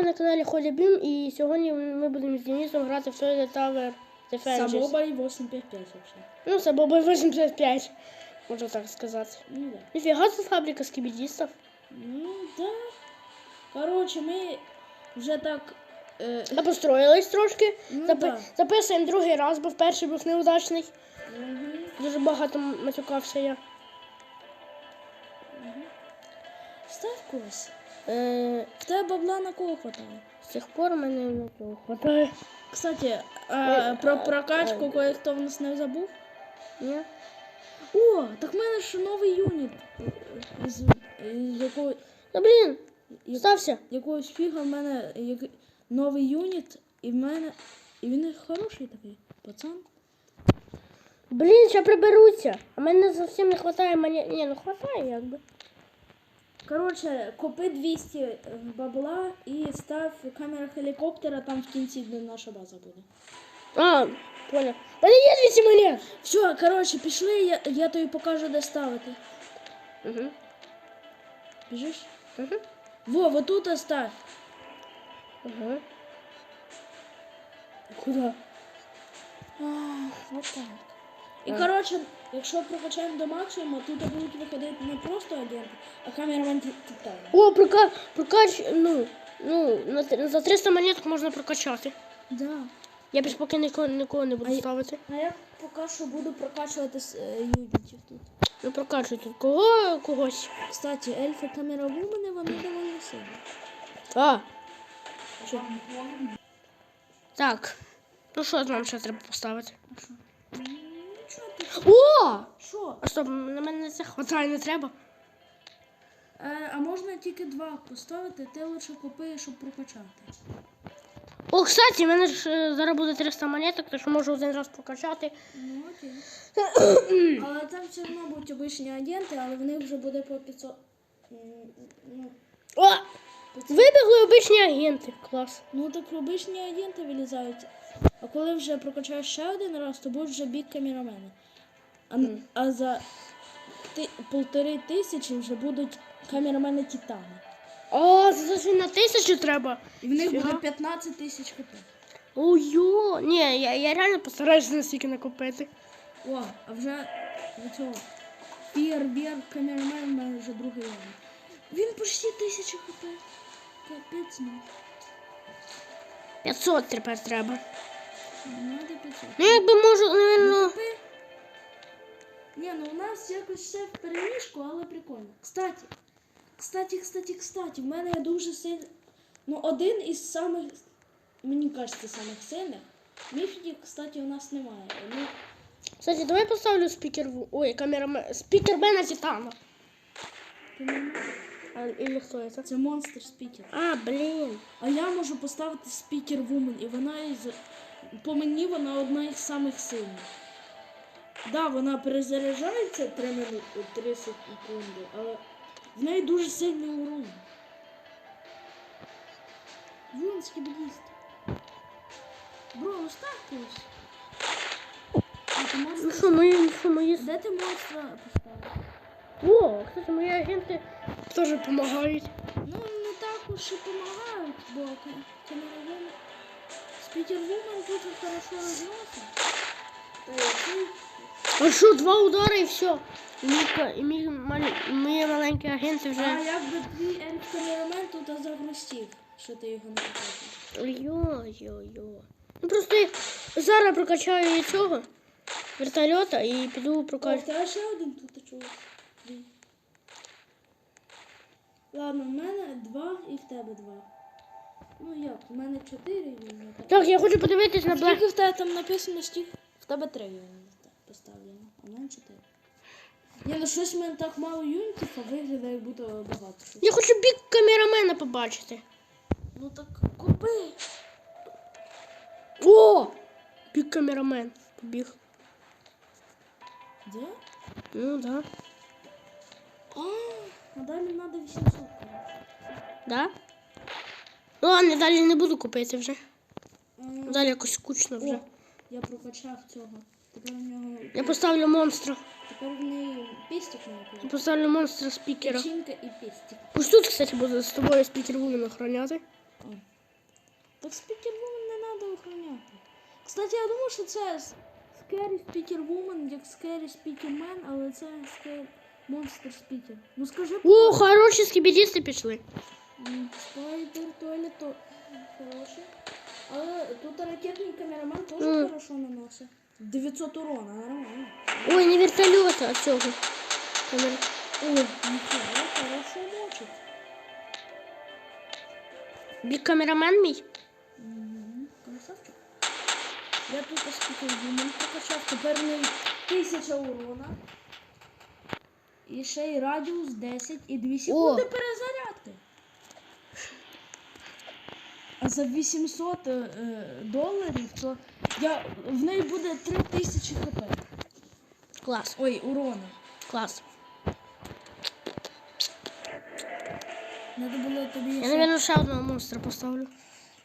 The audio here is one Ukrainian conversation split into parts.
ви на каналі Холі Бім і сьогодні ми будемо з Денисом грати в Toilet Tower Defenses. Самобой 855 вообще. Ну, Сабоба 85, можна так сказати. Ну да. Ніфіга це фабрика скібідістів. Ну да. Короче, ми вже так. Е, Построїлись трошки. ну, Запи- да. Записуємо другий раз, бо перший був неудачний. Дуже багато матюкався я. Став когось. Е, В тебе бабла на кого хватає? з цих пор мене на цього хватає. Кстати, а, Ой, про прокачку ой. кое-хто в нас не забув. Ні? О, так в мене ж новий юніт. З, якого, Та блін, як- стався. якогось фіга в мене як, новий юніт, і в мене. І він хороший такий, пацан. Блін, ще приберуться. А мене зовсім не вистачає мені. Ні, ну вистачає якби. Коротше, купи 200 е, бабла і став камера хелікоптера, там в кінці де наша база буде. А, понял. Мене є 200 монет. Все, коротше, пішли, я, я тобі покажу, де ставити. Угу. Біжиш? Угу. Во, вот тут оставь. Угу. Куда? Вот так. І коротше, якщо прокачаємо до максимуму, тут будуть виходити не просто агенти, а камерамен ті- титан. О, прока... прокач... Ну, ну, на... за 300 монеток можна прокачати. Да. Я більш поки нікого, нікого не буду ставити. А я поки що буду прокачувати з, е, юнітів тут. Ну, прокачуйте. Кого когось. Кстати, ельфи камера вумени, вони доволі сильні. А, так. Ну що нам ще треба поставити? О! Що? А стоп, на мене це хватає, не треба. Е, а можна тільки два поставити, ти лише купи, щоб прокачати. О, кстати, в мене ж е, зараз буде 300 монеток, то що можу один раз прокачати. Ну окей. але там все одно будуть обичні агенти, але в них вже буде по 500. Ну, О! Вибігли обичні агенти. Клас. ну так обичні агенти вилізають. А коли вже прокачаєш ще один раз, то будуть вже бік камерамени. А, а за ти, полтори тисячі вже будуть камерамени Титани. О, це ж на тисячу треба. І в них буде 15 тисяч хп. Ой-йо. Ні, я, я реально постараюся настільки накопити. О, а вже до цього. Фієрбер камерамен, в мене вже другий рівень. Він почти тисяча хп. Капець, ну. 500 тепер треба. Надо 500. Ну, якби можу, напевно. Ні, ну у нас якось все в перемішку, але прикольно. Кстати, кстати, кстати, кстати, в мене дуже сильно. Ну, один із самих, мені кажеться, самих сильних. Міфіків, кстати, у нас немає. Ну, Кстати, давай поставлю спікер. в- Ой, камера. Спікермена Титана. А, или хто це? це монстр спікер. А, блін. А я можу поставити спікер вумен, і вона із по мені вона одна із самих сильних. Да, вона перезаряджається 3 минути 3 секунди, але в неї дуже сильний урон. Вон скібіст. Бро, оставтесь. Ну що, мої, що мої. Де ти монстра поставив? О, кстати, мої агенти теж допомагають. Ну, не так уж і допомагають, бо камеровин... Спікер вумен дуже хорошо розносить. Та який А що, два удари і все. І і мій, і мої маленькі агенти А вже. якби твій експеримент тут загрустів, що ти його не показуєш. Йо-йо-йо. Ну просто я зараз прокачаю і цього вертольота і піду О, прокачу. тебе ще один тут. Твій. Ладно, в мене два і в тебе два. Ну як, в мене чотири юніта. Так, я хочу подивитись на Black. Скільки в тебе там написано стік? В тебе три поставлено, а в мене чотири. Ні, ну щось в мене так мало юнітів, а виглядає, як будто багато. щось. Я хочу бік камерамена побачити. Ну так купи. О! Бік камерамен. Побіг. Де? Ну да. А, а далі треба 800. коротше. Да? Ну ладно, далі не буду купити вже. М, Далі якось скучно вже. О, я прокачав цього. Тепер в нього. Я поставлю монстра. Тепер в неї пістик Я поставлю монстра спікера. Печінка і пістик. Ось тут, кстати, буде з тобою спікер Вумен охороняти. Так спікервумен не треба охороняти. Кстати, я думаю, що це Scary Speaker як Scary Speaker Man, але це Scary Monster Speaker. Ну скажи, О, хороші скібідісти пішли. Спайдер туалет то хороший. Але тут ракетний камерамен теж Мгм. хорошо наносить. 900 урона, нормально. Ой, не вертольот, а цього. Камер- Ой, нічого, хорошо мочить. Бік камерамен мій? Красавчик. Я тут оскільки вумен прокачав, тепер неї 1000 урона. І ще й радіус 10 і 2 секунди перезарядки. За 800 е, е, доларів, то я, в неї буде 3000 хп. Клас, Ой, урона. клас. Надо було тобі Я, мабуть, ще одного монстра поставлю.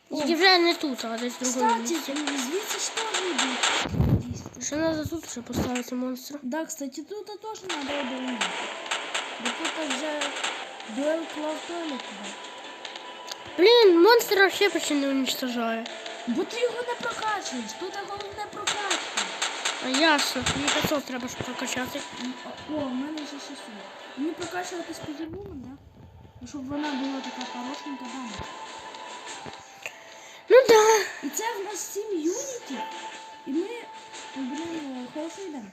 Тільки вже не тут, а десь в другому Кстати, звідси йдуть. дійсно. Ще треба тут ще поставити монстра. Да, кстати, тут теж треба оборонити. Бо тут вже дуел клав туалет. Блін, монстр вообще почти не уничтожає. Бо ти його не прокачуєш, тут головне прокачка. А ясно, мені 500 треба щоб прокачати. М, О, у мене ще 600. Мені прокачувати спідівумен, да? Ну, щоб вона була така хорошенька дама. Ну да. І це в нас 7 юнітів. І ми, ну, блін, хорошо йдемо.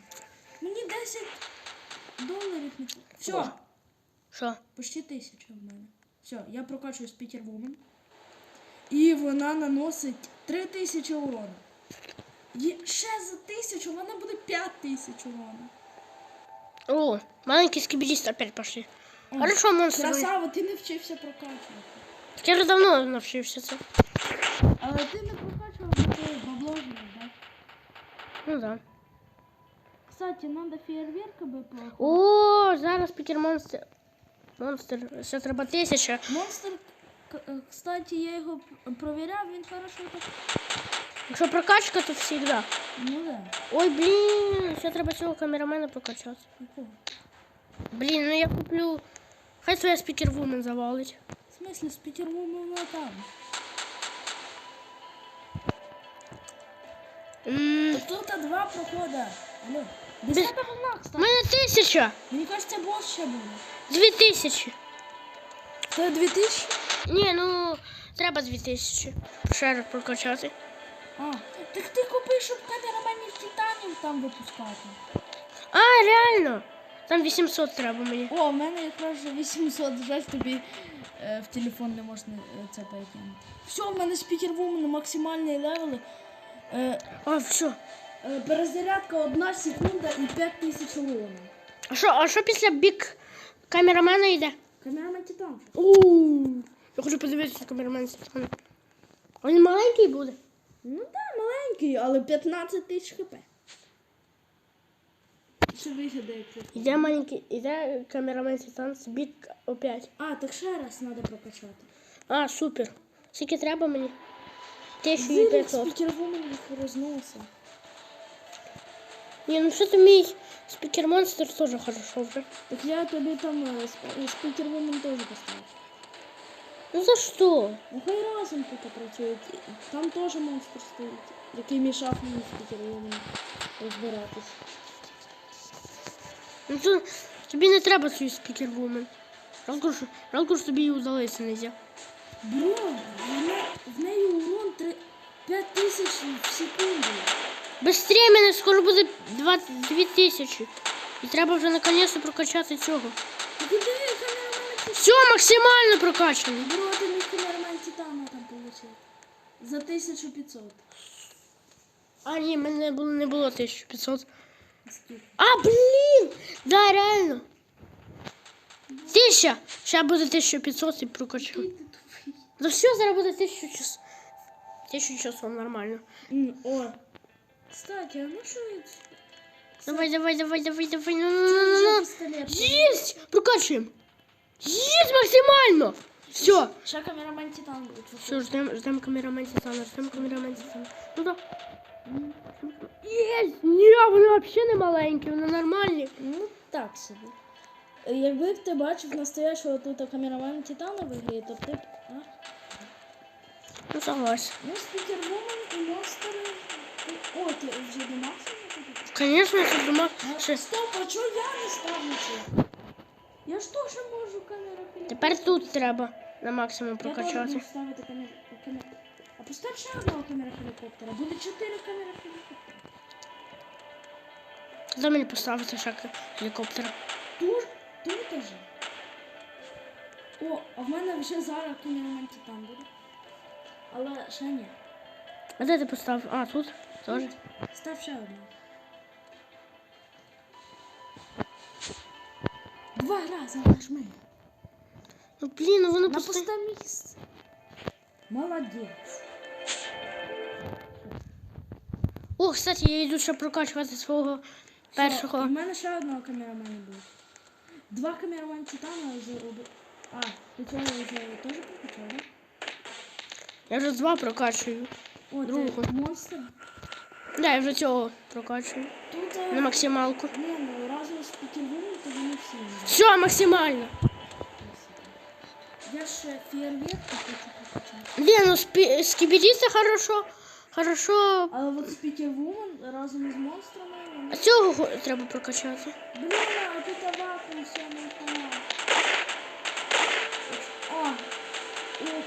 Мені 10 доларів не Все, Боже. Що? почти тисяча в мене. Все, я прокачую спікервумен. І вона наносить 3000 урона. Є ще за тисячу, вона буде 5000 урона. О, маленький скибидист опять пошли. О, Хорошо, монстр. Красава, ти не вчився прокачувати. Так я вже давно навчився це. Але ти не прокачував, бо ти бабло так? Ну да. Кстати, надо фейерверка би плохо. О, зараз Пітер монстр. Монстр. Ще треба тисяча. Монстр, е, кстати, я його провіряв, він хорошо так. Якщо прокачка, то завжди. Ну да. Ой, блін, ще треба цього камерамена прокачати. Блін, ну я куплю. Хай своя спікервумен завалить. В смысле, Петербургом там. М, Тут два прохода. Алло. Без- Десята волна, У кстати. мене тисяча. Мені кажется, босс ще буде. Дві тисячі. Це 2000? Ні, ну треба дві тисячі. Ще раз прокачати. А, так ти купи, щоб камераменів титанів там випускати. А, реально. Там 800 треба мені. О, в мене якраз вже 800, жаль тобі е, в телефон не можна е, це перекинути. Все, в мене спікервумен максимальний левел. Е, А, все. Е, перезарядка 1 секунда і 5000 урона. А що, а що після бік камерамена йде? Камерамен титан. Ууу. Я хочу подивитися камерамен Стефана. Він маленький буде. Ну так, да, маленький, але 15 тисяч хп. Що виглядає як це? Маленький, іде камерамен Титан з бік опять. А, так ще раз треба прокачати. А, супер. Скільки треба мені? Зірік 1500. спікервумен їх розносить. Ні, ну що ти мій спікер монстр теж хорошо вже. Так я тобі там е, сп- спікервумен теж поставлю. Ну за що? Ну хай разом тут працюють. Там теж монстр стоїть, який мішав мені спікервумен розбиратись. Ну то тобі не треба цей спікер вумен. Жалко, що, жалко, що тобі її удалися не взяв. Бро, в, не, неї урон 3, 5 тисяч в секунду. Быстрее мене скоро буде 22 тисячі. І треба вже наконець прокачати цього. Все, максимально прокачаний. Бро, ти мій камерамен Титана там получив. За 1500. А, ні, мене було, не було 1500. А, блін! Да, реально. Тисяча. Зараз буде 1500 і прокачу. Ну все, зараз буде 1000 часов. 1000 часов нормально. О. Кстати, а ну я... Давай, давай, давай, давай, давай. Ну, ну, Це ну, ну. Есть! Прокачиваем! Есть максимально! Все! Ще камерамен Титан буде. Все, ждем, ждем камерамен Титана, ждем камерамен Титана. Ну да. Есть! Ні, вони вообще не маленькі, вони нормальні. Ну, так собі. Якби ти бачив настоящого тут камерамена Титана в ігрі, то ти б. А? Ну, согласен. Ну, спікервумен і монстри. О, ти вже? Конечно, я тут думав, що Стоп, а чого я не ставлю це? Я ж теж можу камеру хелікоптера. тепер тут треба на максимум Я теж прокачати. буду ставити камеру. камеру. А постав ще одного камера хелікоптера. Буде чотири камери хелікоптера. Куди мені поставити ще гелікоптер? Тут, тут теж. О, а в мене вже зараз камерамен Титан буде. Але ще ні. А де ти поставив? А, тут? Теж? Став ще одного. Два рази нажми. Ну блін, ну воно На просто. пусте місце. Молодець. О, кстати, я йду ще прокачувати свого першого. У мене ще одного камерамена буде. Два камерамена Титана зароби. А, ти цього вже теж прокачав, да? Я вже два прокачую. О, Другого. ти монстр. Да, я вже цього прокачую. Тут е, На максималку. ні, ну разом з пікервуми, то вони всі. не Все, максимально. Я ще фейерверк хочу прокачати. Блін, ну спі... скібіді це хорошо. Хорошо. Але от спікервумен разом з монстрами. вони- А цього го- треба прокачати. Блін, а тут вакуум все не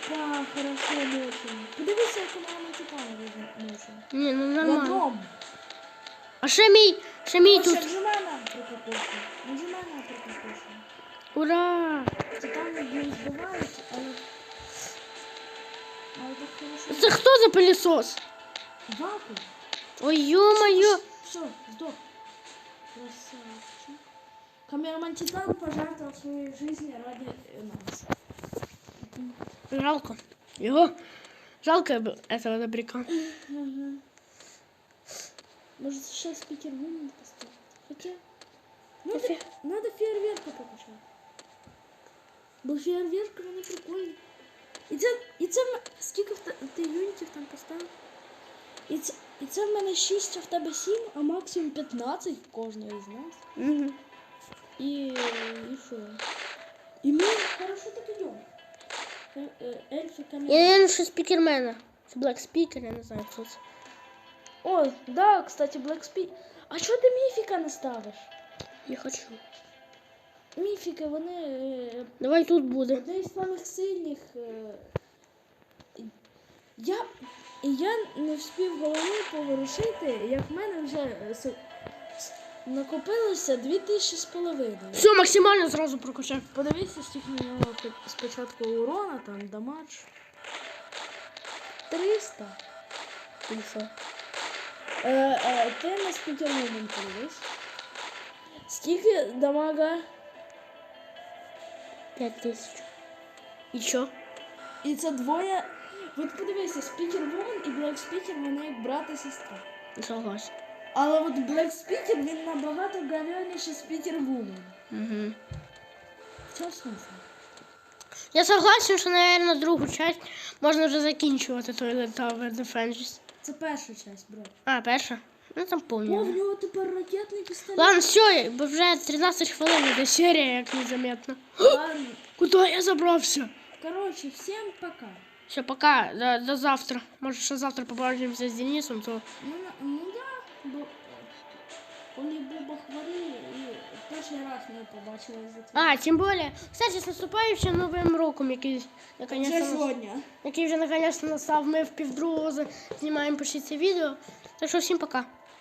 опа, хорошо мочимо. Подивися, як у мене титан мочимо. Ні, ну нормально. Ладом. А ще мій, ще мій Тут. тут. Нажимай на прикопушку. Нажимай на прикопушку. Ура! Титани не збивають, але... Але так хорошо. Це хто за пилісос? Вакуум. Ой, ё-моё. Все, сдох. Красавчик. Камераман Титан пожертвовал своей жизни ради э, нас. Жалко. Його. Жалко б- этого добряка. Ага. Может, сейчас спикервумен поставить? Хотя... Надо, Нафиг. надо фейерверка покачать. Бо фейерверк вони прикольні. І це, і це м- скільки в те- ти юнітів там поставив? І це, і це в мене 6, а в тебе 7, а максимум 15 в кожного із нас. Угу. І, і що? І ми хорошо так йдемо. Е, е, Я камінь. наверное, що спікермена. Це Black Speaker, я не знаю, що це. О, да, кстати, Black Speed. А чого ти міфіка не ставиш? Не хочу. Міфіки, вони е, Давай тут буде. одне із самих сильних. е, Я, і я не встиг голови поворушити, як в мене вже накопилося 2000 з половиною. Все, максимально зразу прокачав. Подивіться стільки на спочатку урона, там дамаж. 300. І. Е, е, ти на спікермомент подивись. Скільки дамага? 5 тисяч. І що? І це двоє. От подивися, спікер Вумен і Black Speaker, вони як брат і сестра. Согласен. Але от Black Speaker, він набагато говяніший спікер Вумен. Угу. В чому смисл? Я согласен, що, наверное, другу часть можна вже закінчувати Toilet Tower Defenses. Це перша часть, бро. А, перша? Ну там О, в нього тепер ракетний пістолет. Ладно, все, бо вже 13 хвилин іде серія, як незаметно. Ладно. Куди я забрався? Короче, всем пока. Все, пока, до, до завтра. Може, ще завтра побачимося з Денисом, то Ну, ну вони Буба хворіли і перший раз ми побачили за це. А, тем более, кстати, з наступаючим новим роком, який наконец-то, нас- сьогодні. який вже наконец-то настав, ми в півдругого знімаємо почти це відео. Так що всім пока.